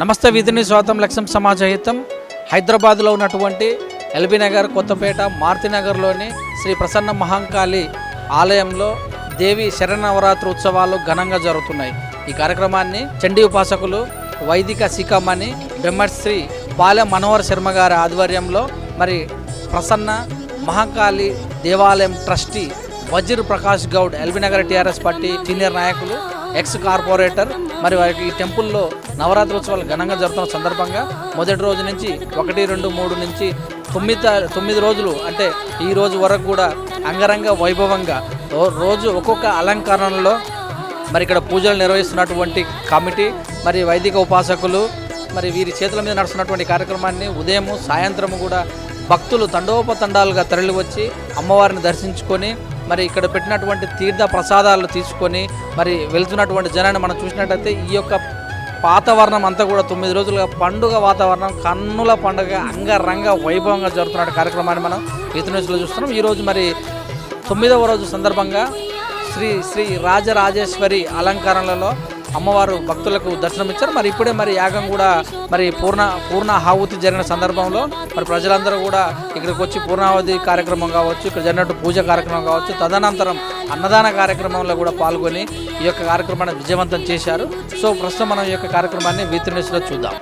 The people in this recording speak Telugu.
నమస్తే విధిని స్వాతం లక్ష్యం సమాజహితం. హైదరాబాద్లో ఉన్నటువంటి ఎల్బీ నగర్ కొత్తపేట మారుతినగర్లోని శ్రీ ప్రసన్న మహంకాళి ఆలయంలో దేవి శరణవరాత్రి ఉత్సవాలు ఘనంగా జరుగుతున్నాయి. ఈ కార్యక్రమాన్ని చండీ ఉపాసకులు వైదిక శిఖమణి బ్రహ్మశ్రీ బాల మనోహర్ శర్మ గారి ఆధ్వర్యంలో మరి ప్రసన్న మహంకాళి దేవాలయం trustee Vazir Prakash Goud LB Nagar TRS party senior నాయకులు ఎక్స్ కార్పొరేటర్ మరి వారికి ఈ టెంపుల్లో నవరాత్రోత్సవాలు ఘనంగా జరుగుతున్న సందర్భంగా మొదటి రోజు నుంచి ఒకటి రెండు మూడు నుంచి తొమ్మిది తొమ్మిది రోజులు అంటే ఈ రోజు వరకు కూడా అంగరంగ వైభవంగా రోజు ఒక్కొక్క అలంకరణలో మరి ఇక్కడ పూజలు నిర్వహిస్తున్నటువంటి కమిటీ మరి వైదిక ఉపాసకులు మరి వీరి చేతుల మీద నడుస్తున్నటువంటి కార్యక్రమాన్ని ఉదయము సాయంత్రము కూడా భక్తులు తండోపతండాలుగా తరలివచ్చి అమ్మవారిని దర్శించుకొని మరి ఇక్కడ పెట్టినటువంటి తీర్థ ప్రసాదాలు తీసుకొని మరి వెళ్తున్నటువంటి జనాన్ని మనం చూసినట్టయితే ఈ యొక్క వాతావరణం అంతా కూడా తొమ్మిది రోజులుగా పండుగ వాతావరణం కన్నుల పండుగ అంగరంగ వైభవంగా జరుగుతున్న కార్యక్రమాన్ని మనం ఈత చూస్తున్నాం. ఈరోజు మరి తొమ్మిదవ రోజు సందర్భంగా శ్రీ శ్రీ రాజరాజేశ్వరి అలంకరణలలో అమ్మవారు భక్తులకు దర్శనమిచ్చారు మరి ఇప్పుడే మరి యాగం కూడా మరి పూర్ణ పూర్ణ ఆహుతి జరిగిన సందర్భంలో మరి ప్రజలందరూ కూడా ఇక్కడికి వచ్చి పూర్ణావతి కార్యక్రమం కావచ్చు ఇక్కడ జరిగినట్టు పూజ కార్యక్రమం కావచ్చు తదనంతరం అన్నదాన కార్యక్రమంలో కూడా పాల్గొని ఈ యొక్క కార్యక్రమాన్ని విజయవంతం చేశారు. సో ప్రస్తుతం మనం ఈ యొక్క కార్యక్రమాన్ని వీత్రి చూద్దాం.